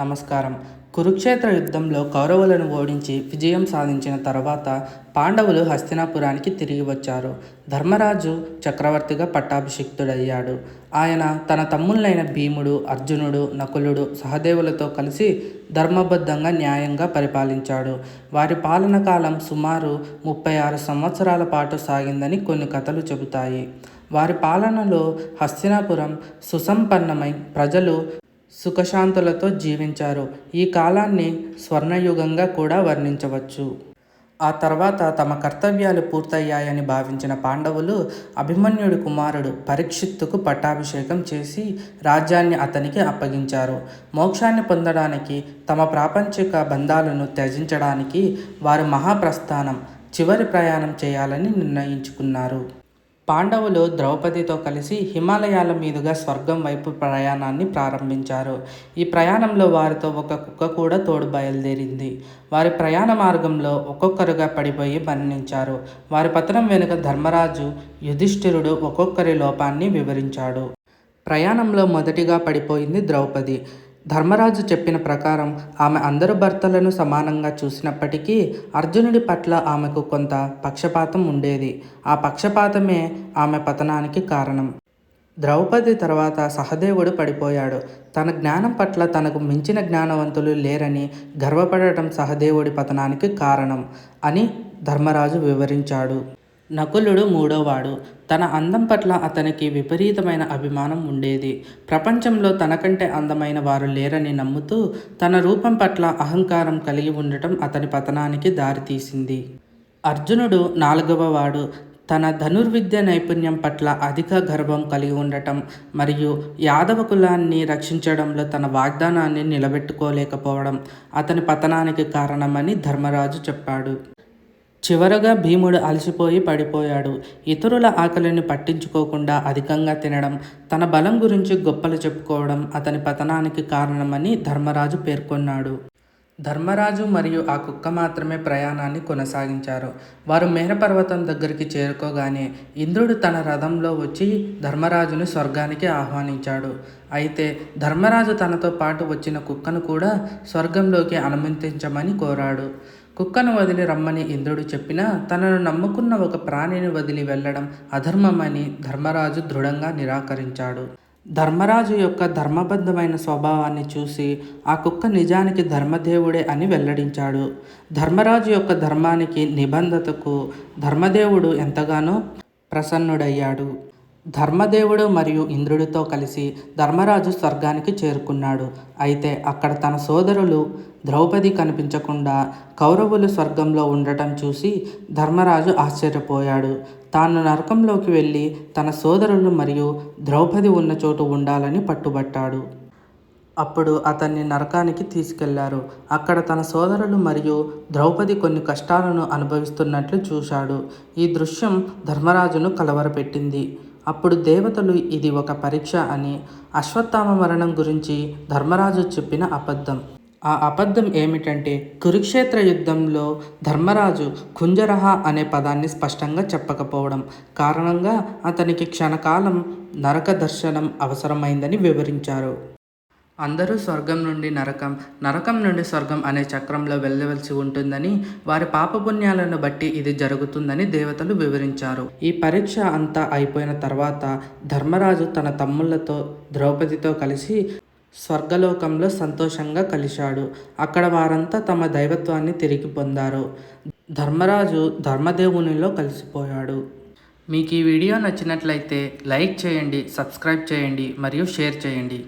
నమస్కారం. కురుక్షేత్ర యుద్ధంలో కౌరవులను ఓడించి విజయం సాధించిన తర్వాత పాండవులు హస్తినాపురానికి తిరిగి వచ్చారు. ధర్మరాజు చక్రవర్తిగా పట్టాభిషిక్తుడయ్యాడు. ఆయన తన తమ్ముళ్ళైన భీముడు అర్జునుడు నకులుడు సహదేవులతో కలిసి ధర్మబద్ధంగా న్యాయంగా పరిపాలించాడు. వారి పాలన కాలం సుమారు ముప్పై ఆరు సంవత్సరాల పాటు సాగిందని కొన్ని కథలు చెబుతాయి. వారి పాలనలో హస్తినాపురం సుసంపన్నమై ప్రజలు సుఖశాంతులతో జీవించారు. ఈ కాలాన్ని స్వర్ణయుగంగా కూడా వర్ణించవచ్చు. ఆ తర్వాత తమ కర్తవ్యాలు పూర్తయ్యాయని భావించిన పాండవులు అభిమన్యుడి కుమారుడు పరీక్షిత్తుకు పట్టాభిషేకం చేసి రాజ్యాన్ని అతనికి అప్పగించారు. మోక్షాన్ని పొందడానికి తమ ప్రాపంచిక బంధాలను త్యజించడానికి వారు మహాప్రస్థానం చివరి ప్రయాణం చేయాలని నిర్ణయించుకున్నారు. పాండవులు ద్రౌపదితో కలిసి హిమాలయాల మీదుగా స్వర్గం వైపు ప్రయాణాన్ని ప్రారంభించారు. ఈ ప్రయాణంలో వారితో ఒక కుక్క కూడా తోడు బయలుదేరింది. వారి ప్రయాణ మార్గంలో ఒక్కొక్కరుగా పడిపోయి మరణించారు. వారి పతనం వెనుక ధర్మరాజు యుధిష్ఠిరుడు ఒక్కొక్కరి లోపాన్ని వివరించాడు. ప్రయాణంలో మొదటిగా పడిపోయింది ద్రౌపది. ధర్మరాజు చెప్పిన ప్రకారం ఆమె అందరు భర్తలను సమానంగా చూసినప్పటికీ అర్జునుడి పట్ల ఆమెకు కొంత పక్షపాతం ఉండేది. ఆ పక్షపాతమే ఆమె పతనానికి కారణం. ద్రౌపది తర్వాత సహదేవుడు పడిపోయాడు. తన జ్ఞానం పట్ల తనకు మించిన జ్ఞానవంతులు లేరని గర్వపడటం సహదేవుడి పతనానికి కారణం అని ధర్మరాజు వివరించాడు. నకులుడు మూడోవాడు. తన అందం పట్ల అతనికి విపరీతమైన అభిమానం ఉండేది. ప్రపంచంలో తనకంటే అందమైన వారు లేరని నమ్ముతూ తన రూపం పట్ల అహంకారం కలిగి ఉండటం అతని పతనానికి దారితీసింది అర్జునుడు నాలుగవ వాడు తన ధనుర్విద్య నైపుణ్యం పట్ల అధిక గర్వం కలిగి ఉండటం మరియు యాదవ కులాన్ని రక్షించడంలో తన వాగ్దానాన్ని నిలబెట్టుకోలేకపోవడం అతని పతనానికి కారణమని ధర్మరాజు చెప్పాడు. చివరగా భీముడు అలసిపోయి పడిపోయాడు. ఇతరుల ఆకలిని పట్టించుకోకుండా అధికంగా తినడం తన బలం గురించి గొప్పలు చెప్పుకోవడం అతని పతనానికి కారణమని ధర్మరాజు పేర్కొన్నాడు. ధర్మరాజు మరియు ఆ కుక్క మాత్రమే ప్రయాణాన్ని కొనసాగించారు. వారు మేహపర్వతం దగ్గరికి చేరుకోగానే ఇంద్రుడు తన రథంలో వచ్చి ధర్మరాజును స్వర్గానికి ఆహ్వానించాడు. అయితే ధర్మరాజు తనతో పాటు వచ్చిన కుక్కను కూడా స్వర్గంలోకి అనుమతించమని కోరాడు. కుక్కను వదిలి రమ్మని ఇంద్రుడు చెప్పినా తనను నమ్ముకున్న ఒక ప్రాణిని వదిలి వెళ్ళడం అధర్మమని ధర్మరాజు దృఢంగా నిరాకరించాడు. ధర్మరాజు యొక్క ధర్మబద్ధమైన స్వభావాన్ని చూసి ఆ కుక్క నిజానికి ధర్మదేవుడే అని వెల్లడించాడు. ధర్మరాజు యొక్క ధర్మానికి నిబంధతకు ధర్మదేవుడు ఎంతగానో ప్రసన్నుడయ్యాడు. ధర్మదేవుడు మరియు ఇంద్రుడితో కలిసి ధర్మరాజు స్వర్గానికి చేరుకున్నాడు. అయితే అక్కడ తన సోదరులు ద్రౌపది కనిపించకుండా కౌరవులు స్వర్గంలో ఉండటం చూసి ధర్మరాజు ఆశ్చర్యపోయాడు. తాను నరకంలోకి వెళ్ళి తన సోదరులు మరియు ద్రౌపది ఉన్న చోటు ఉండాలని పట్టుబట్టాడు. అప్పుడు అతన్ని నరకానికి తీసుకెళ్ళారు. అక్కడ తన సోదరులు మరియు ద్రౌపది కొన్ని కష్టాలను అనుభవిస్తున్నట్లు చూశాడు. ఈ దృశ్యం ధర్మరాజును కలవరపెట్టింది. అప్పుడు దేవతలు ఇది ఒక పరీక్ష అని అశ్వత్థామ మరణం గురించి ధర్మరాజు చెప్పిన అబద్ధం. ఆ అబద్ధం ఏమిటంటే కురుక్షేత్ర యుద్ధంలో ధర్మరాజు కుంజరహ అనే పదాన్ని స్పష్టంగా చెప్పకపోవడం కారణంగా అతనికి క్షణకాలం నరక దర్శనం అవసరమైందని వివరించారు. అందరూ స్వర్గం నుండి నరకం నరకం నుండి స్వర్గం అనే చక్రంలో వెళ్ళవలసి ఉంటుందని వారి పాపపుణ్యాలను బట్టి ఇది జరుగుతుందని దేవతలు వివరించారు. ఈ పరీక్ష అంతా అయిపోయిన తర్వాత ధర్మరాజు తన తమ్ముళ్ళతో ద్రౌపదితో కలిసి స్వర్గలోకంలో సంతోషంగా కలిశాడు. అక్కడ వారంతా తమ దైవత్వాన్ని తిరిగి పొందారు. ధర్మరాజు ధర్మదేవునిలో కలిసిపోయాడు. మీకు ఈ వీడియో నచ్చినట్లయితే లైక్ చేయండి సబ్స్క్రైబ్ చేయండి మరియు షేర్ చేయండి.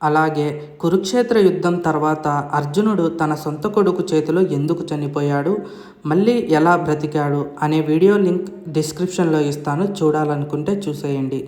అలాగే కురుక్షేత్ర యుద్ధం తర్వాత అర్జునుడు తన సొంత కొడుకు చేతిలో ఎందుకు చనిపోయాడు మళ్ళీ ఎలా బ్రతికాడు అనే వీడియో లింక్ డిస్క్రిప్షన్లో ఇస్తాను చూడాలనుకుంటే చూసేయండి.